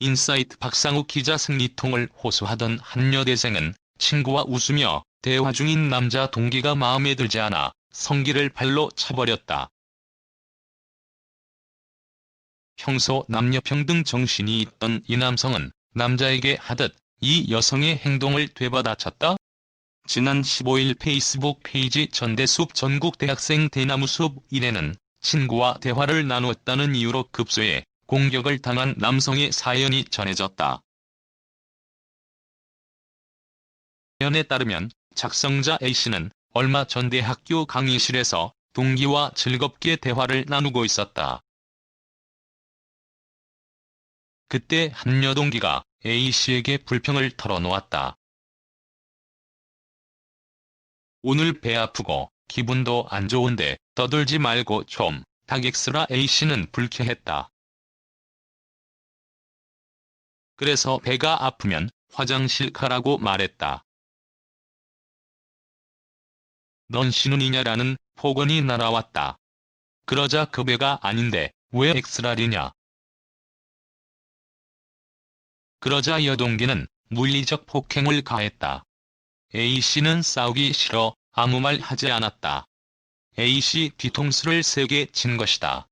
인사이트 박상욱 기자 승리통을 호소하던 한 여대생은 친구와 웃으며 대화 중인 남자 동기가 마음에 들지 않아 성기를 발로 차버렸다. 평소 남녀평등 정신이 있던 이 남성은 남자에게 하듯 이 여성의 행동을 되받아쳤다. 지난 15일 페이스북 페이지 전대숲 전국대학생 대나무숲 1에는 친구와 대화를 나누었다는 이유로 급소에 공격을 당한 남성의 사연이 전해졌다. 사연에 따르면 작성자 A씨는 얼마 전 대학교 강의실에서 동기와 즐겁게 대화를 나누고 있었다. 그때 한 여동기가 A씨에게 불평을 털어놓았다. 오늘 배 아프고 기분도 안 좋은데 떠들지 말고 좀 타객스라 A씨는 불쾌했다. 그래서 배가 아프면 화장실 가라고 말했다. 넌 신혼이냐라는 폭언이 날아왔다. 그러자 그 배가 아닌데 왜 엑스랄이냐. 그러자 여동기는 물리적 폭행을 가했다. A씨는 싸우기 싫어 아무 말 하지 않았다. A씨 뒤통수를 세게 친 것이다.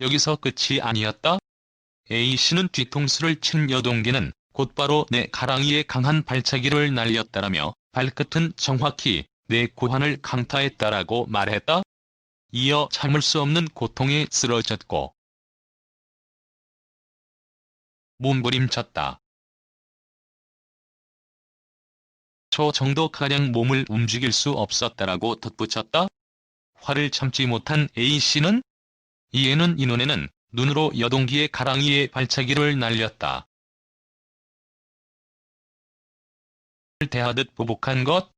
여기서 끝이 아니었다? A씨는 뒤통수를 친 여동기는 곧바로 내 가랑이에 강한 발차기를 날렸다라며 발끝은 정확히 내 고환을 강타했다라고 말했다. 이어 참을 수 없는 고통에 쓰러졌고 몸부림쳤다. 초 정도가량 몸을 움직일 수 없었다라고 덧붙였다. 화를 참지 못한 A씨는 이에는 이눈에는 눈으로 여동기의 가랑이에 발차기를 날렸다. 대하듯 보복한 것?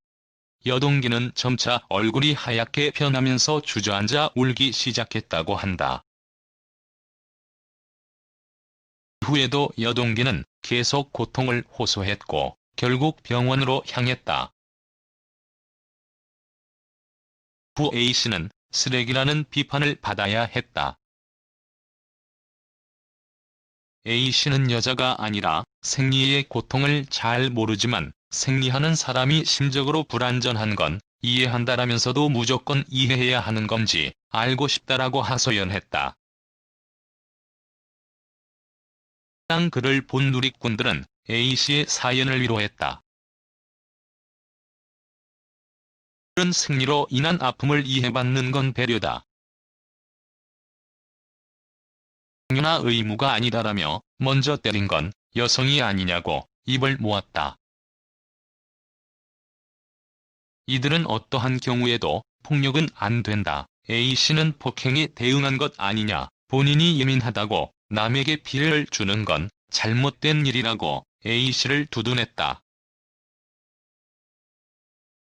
여동기는 점차 얼굴이 하얗게 변하면서 주저앉아 울기 시작했다고 한다. 후에도 여동기는 계속 고통을 호소했고 결국 병원으로 향했다. 후 A씨는 쓰레기라는 비판을 받아야 했다. A씨는 여자가 아니라 생리의 고통을 잘 모르지만 생리하는 사람이 심적으로 불안전한 건 이해한다라면서도 무조건 이해해야 하는 건지 알고 싶다라고 하소연했다. 해당 글을 본 누리꾼들은 A씨의 사연을 위로했다. 이런 생리로 인한 아픔을 이해받는 건 배려다. 당연한 의무가 아니다라며 먼저 때린 건 여성이 아니냐고 입을 모았다. 이들은 어떠한 경우에도 폭력은 안 된다. A씨는 폭행에 대응한 것 아니냐. 본인이 예민하다고 남에게 피해를 주는 건 잘못된 일이라고 A씨를 두둔했다.